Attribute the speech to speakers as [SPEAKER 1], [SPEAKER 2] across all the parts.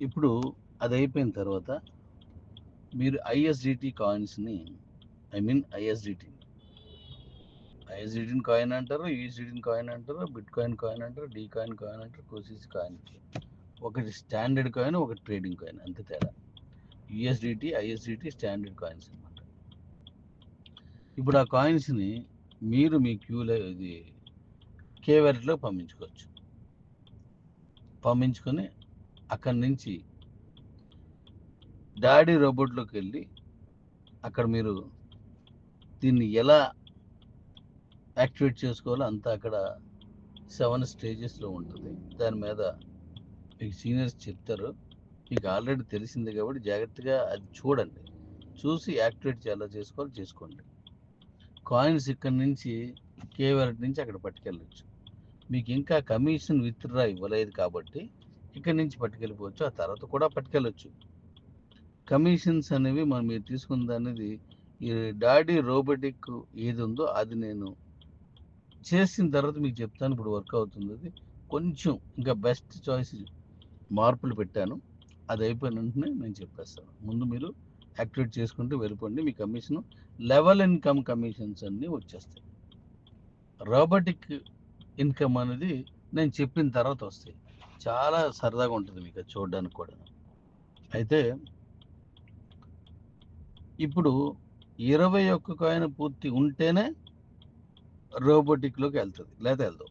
[SPEAKER 1] ఇప్పుడు అది అయిపోయిన తర్వాత మీరు ఐఎస్డిటి కాయిన్స్ని ఐ మీన్ ఐఎస్డిటీ ఐఎస్డిటిని కాయిన్ అంటారు యూఎస్డిటిని కాయిన్ అంటారు బిట్ కాయిన్ కాయిన్ అంటారు డీ కాయిన్ కాయిన్ అంటారు కోసిస్ కాయిన్ ఒకటి స్టాండర్డ్ కాయిన్ ఒకటి ట్రేడింగ్ కాయిన్ అంతే తేడా. యుఎస్డిటి ఐఎస్డిటి స్టాండర్డ్ కాయిన్స్ అనమాట ఇప్పుడు ఆ కాయిన్స్ని మీరు మీ క్యూలో ఇది కేవెట్లో పంపించుకోవచ్చు. పంపించుకొని అక్కడి నుంచి డాడీ రోబోట్లోకి వెళ్ళి అక్కడ మీరు దీన్ని ఎలా యాక్టివేట్ చేసుకోవాలో అంతా అక్కడ సెవెన్ స్టేజెస్లో ఉంటుంది. దాని మీద మీకు సీనియర్స్ చెప్తారు. మీకు ఆల్రెడీ తెలిసింది కాబట్టి జాగ్రత్తగా అది చూడండి. చూసి యాక్టివేట్ ఎలా చేసుకోవాలో చేసుకోండి. కాయిన్స్ ఇక్కడ నుంచి కేవలం నుంచి అక్కడ పట్టుకెళ్ళచ్చు. మీకు ఇంకా కమిషన్ విత్డ్రా ఇవ్వలేదు కాబట్టి ఇక్కడి నుంచి పట్టుకెళ్ళిపోవచ్చు ఆ తర్వాత కూడా పట్టుకెళ్ళచ్చు. కమిషన్స్ అనేవి మనం మీరు తీసుకున్న అనేది ఈ డాడీ రోబోటిక్ ఏది ఉందో అది నేను చేసిన తర్వాత మీకు చెప్తాను ఇప్పుడు వర్క్ అవుతుంది అది. కొంచెం ఇంకా బెస్ట్ చాయిస్ మార్పులు పెట్టాను. అది అయిపోయిన వెంటనే నేను చెప్పేస్తాను. ముందు మీరు యాక్టివేట్ చేసుకుంటూ వెళ్ళిపోండి మీ కమిషన్. లెవెల్ ఇన్కమ్ కమిషన్స్ అన్నీ వచ్చేస్తాయి. రోబోటిక్ ఇన్కమ్ అనేది నేను చెప్పిన తర్వాత వస్తాయి. చాలా సరదాగా ఉంటుంది మీకు చూడడానికి కూడా. అయితే ఇప్పుడు ఇరవై ఒక్క కాయిన్ పూర్తి ఉంటేనే రోబోటిక్లోకి వెళ్తుంది లేదా వెళ్దాం.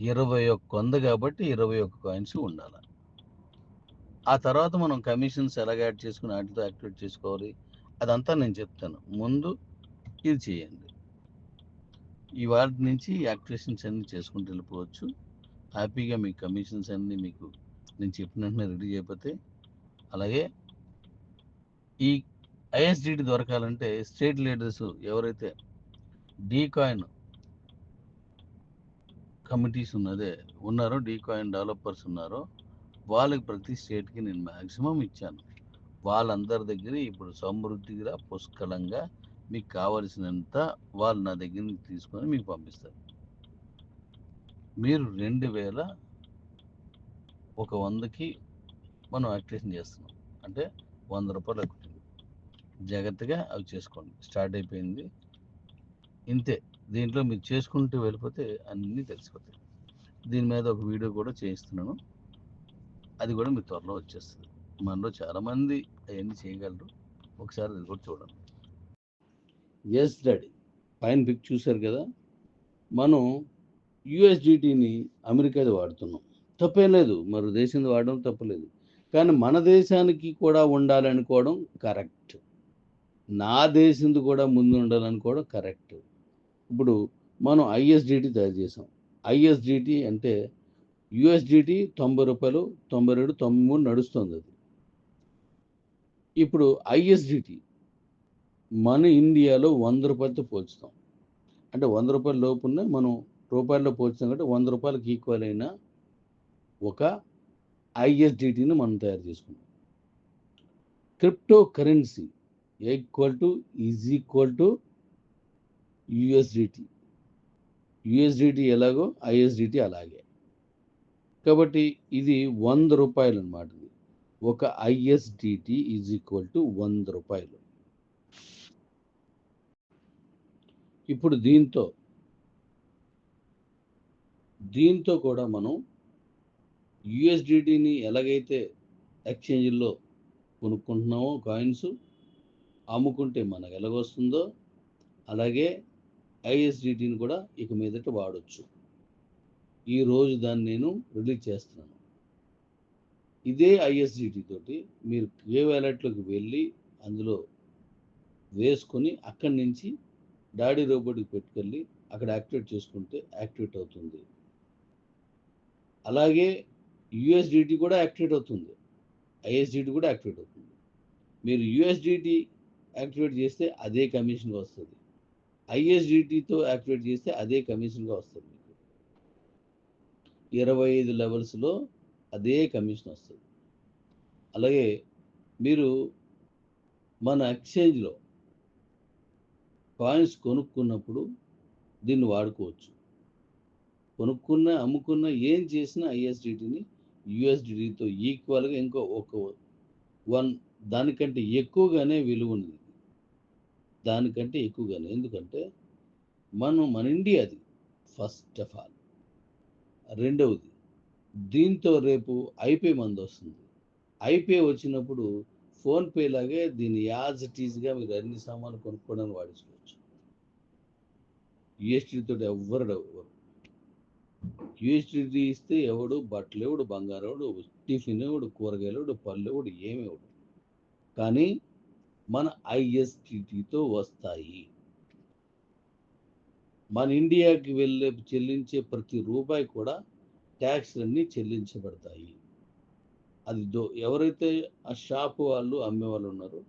[SPEAKER 1] ఇరవై ఒక్క ఉంది కాబట్టి ఇరవై ఒక్క కాయిన్స్ ఉండాలి. ఆ తర్వాత మనం కమిషన్స్ ఎలాగ యాడ్ చేసుకుని వాటితో యాక్టివేట్ చేసుకోవాలి అదంతా నేను చెప్తాను. ముందు ఇది చేయండి. ఈ వాటి నుంచి యాక్టివేషన్స్ అన్ని చేసుకుంటూ వెళ్ళిపోవచ్చు. హ్యాపీగా మీ కమిషన్స్ అన్నీ మీకు నేను చెప్పిన వెంటనే రెడీ చేయకపోతే అలాగే ఈ ఐఎస్డిటి దొరకాలంటే స్టేట్ లీడర్స్ ఎవరైతే డీకాయిన్ కమిటీస్ ఉన్నదే ఉన్నారో డీకాయిన్ డెవలపర్స్ ఉన్నారో వాళ్ళకి ప్రతి స్టేట్కి నేను మ్యాక్సిమం ఇచ్చాను. వాళ్ళందరి దగ్గర ఇప్పుడు సమృద్ధిగా పుష్కలంగా మీకు కావలసినంత వాళ్ళు నా దగ్గర నుంచి తీసుకొని మీకు పంపిస్తారు. మీరు రెండు వేల ఒక వందకి మనం యాక్టివేషన్ చేస్తున్నాం. అంటే వంద రూపాయలు ఎక్కుతుంది. జాగ్రత్తగా అవి చేసుకోండి. స్టార్ట్ అయిపోయింది. ఇంతే. దీంట్లో మీరు చేసుకుంటూ వెళ్ళిపోతే అన్నీ తెలిసిపోతాయి. దీని మీద ఒక వీడియో కూడా చేయిస్తున్నాను. అది కూడా మీ త్వరలో వచ్చేస్తుంది. మనలో చాలామంది అవన్నీ చేయగలరు. ఒకసారి అది కూడా చూడండి. ఎస్ డాడీ పైన పిక్ చూశారు కదా? మనం యుఎస్డిటీని అమెరికాది వాడుతున్నాం. తప్పేం లేదు. మరో దేశం వాడడం తప్పలేదు. కానీ మన దేశానికి కూడా ఉండాలనుకోవడం కరెక్ట్. నా దేశంది కూడా ముందు ఉండాలనుకోవడం కరెక్ట్. ఇప్పుడు మనం ఐఎస్డిటీ తయారు చేసాం ఐఎస్డిటీ అంటే యుఎస్డిటీ తొంభై రూపాయలు తొంభై రెండు తొంభై మూడు నడుస్తుంది అది. ఇప్పుడు ఐఎస్డిటీ మన ఇండియాలో వంద రూపాయలతో పోల్చుతాం. అంటే వంద రూపాయల లోపునే మనం రూపాయల్లో పోల్చినట్టు వంద రూపాయలకి ఈక్వల్ అయిన ఒక ఐఎస్డిటీని మనం తయారు చేసుకున్నాం crypto currency equal to is equal to USDT USDT ఎలాగో ఐఎస్డిటీ అలాగే. కాబట్టి ఇది వంద రూపాయలు అనమాట ఒక ఐఎస్డిటి ఈజ్ ఈక్వల్ టు వంద రూపాయలు. ఇప్పుడు దీంతో దీంతో కూడా మనం యుఎస్డిటీని ఎలాగైతే ఎక్స్చేంజ్లో కొనుక్కుంటున్నామో కాయిన్స్ అమ్ముకుంటే మనకు ఎలాగొస్తుందో అలాగే ఐఎస్డిటీని కూడా ఇక మీదట వాడచ్చు. ఈరోజు దాన్ని నేను రిలీజ్ చేస్తున్నాను. ఇదే ఐఎస్డిటీ తోటి మీరు ఏ వ్యాలెట్లోకి వెళ్ళి అందులో వేసుకొని అక్కడి నుంచి డాడీ రోబోట్కి పెట్టుకెళ్ళి అక్కడ యాక్టివేట్ చేసుకుంటే యాక్టివేట్ అవుతుంది. అలాగే యుఎస్డిటీ కూడా యాక్టివేట్ అవుతుంది. ఐఎస్డిటీ కూడా యాక్టివేట్ అవుతుంది. మీరు యుఎస్డిటీ యాక్టివేట్ చేస్తే అదే కమిషన్గా వస్తుంది. ఐఎస్డిటీతో యాక్టివేట్ చేస్తే అదే కమిషన్గా వస్తుంది మీకు. ఇరవై ఐదు లెవెల్స్లో అదే కమిషన్ వస్తుంది. అలాగే మీరు మన ఎక్స్చేంజ్లో కాయిన్స్ కొనుక్కున్నప్పుడు దీన్ని వాడుకోవచ్చు. కొనుక్కున్న అమ్ముకున్న ఏం చేసినా ఐఎస్డిటిని యుఎస్డితో ఈక్వల్గా ఇంకో ఒక వన్ దానికంటే ఎక్కువగానే విలువ ఉంది దానికంటే ఎక్కువగానే. ఎందుకంటే మనం మన ఇండియాది ఫస్ట్ ఆఫ్ ఆల్. రెండవది దీంతో రేపు ఐపే మంది వస్తుంది. ఐపే వచ్చినప్పుడు ఫోన్పే లాగే దీన్ని యాజ్ ఇట్ ఈజ్గా మీరు అన్ని సామాన్లు కొనుక్కోవడానికి వాడించుకోవచ్చు యుఎస్డి ఎవ్వరు ఎవ్వరు ఇస్తే ఎవడు బట్టలు ఎవడు బంగారం ఎవడు టిఫిన్ ఎవడు కూరగాయలు పళ్ళు ఎవడు ఏమేవడు కానీ మన ఐఎస్టిటితో వస్తాయి. మన ఇండియాకి వెళ్ళే చెల్లించే ప్రతి రూపాయి కూడా ట్యాక్స్లన్నీ చెల్లించబడతాయి. అది దో ఎవరైతే ఆ షాప్ వాళ్ళు అమ్మే వాళ్ళు ఉన్నారో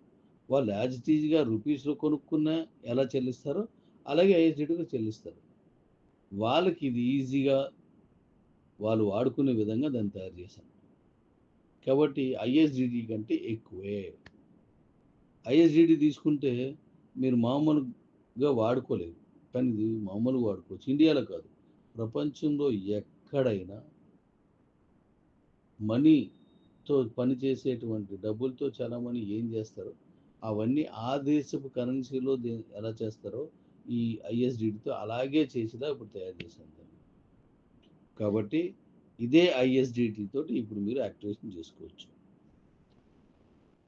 [SPEAKER 1] వాళ్ళు యాజ్ ఇట్ ఈజ్గా రూపీస్లో కొనుక్కున్నా ఎలా చెల్లిస్తారో అలాగే ఐఎస్టీటీగా చెల్లిస్తారు. వాళ్ళకి ఇది ఈజీగా వాళ్ళు వాడుకునే విధంగా దాన్ని తయారు చేశాను కాబట్టి ఐఎస్డిడి కంటే ఎక్కువే. ఐఎస్డిడి తీసుకుంటే మీరు మామూలుగా వాడుకోలేదు కానీ ఇది మామూలుగా వాడుకోవచ్చు. ఇండియాలో కాదు. ప్రపంచంలో ఎక్కడైనా మనీతో పనిచేసేటువంటి డబ్బులతో చాలామంది ఏం చేస్తారో అవన్నీ ఆ దేశపు కరెన్సీలో ఎలా చేస్తారో ఈ ఐఎస్డితో అలాగే చేసేలా ఇప్పుడు తయారు చేశాను. కాబట్టి ఇదే ఐఎస్డిటి తోటి ఇప్పుడు మీరు యాక్టివేషన్ చేసుకోవచ్చు.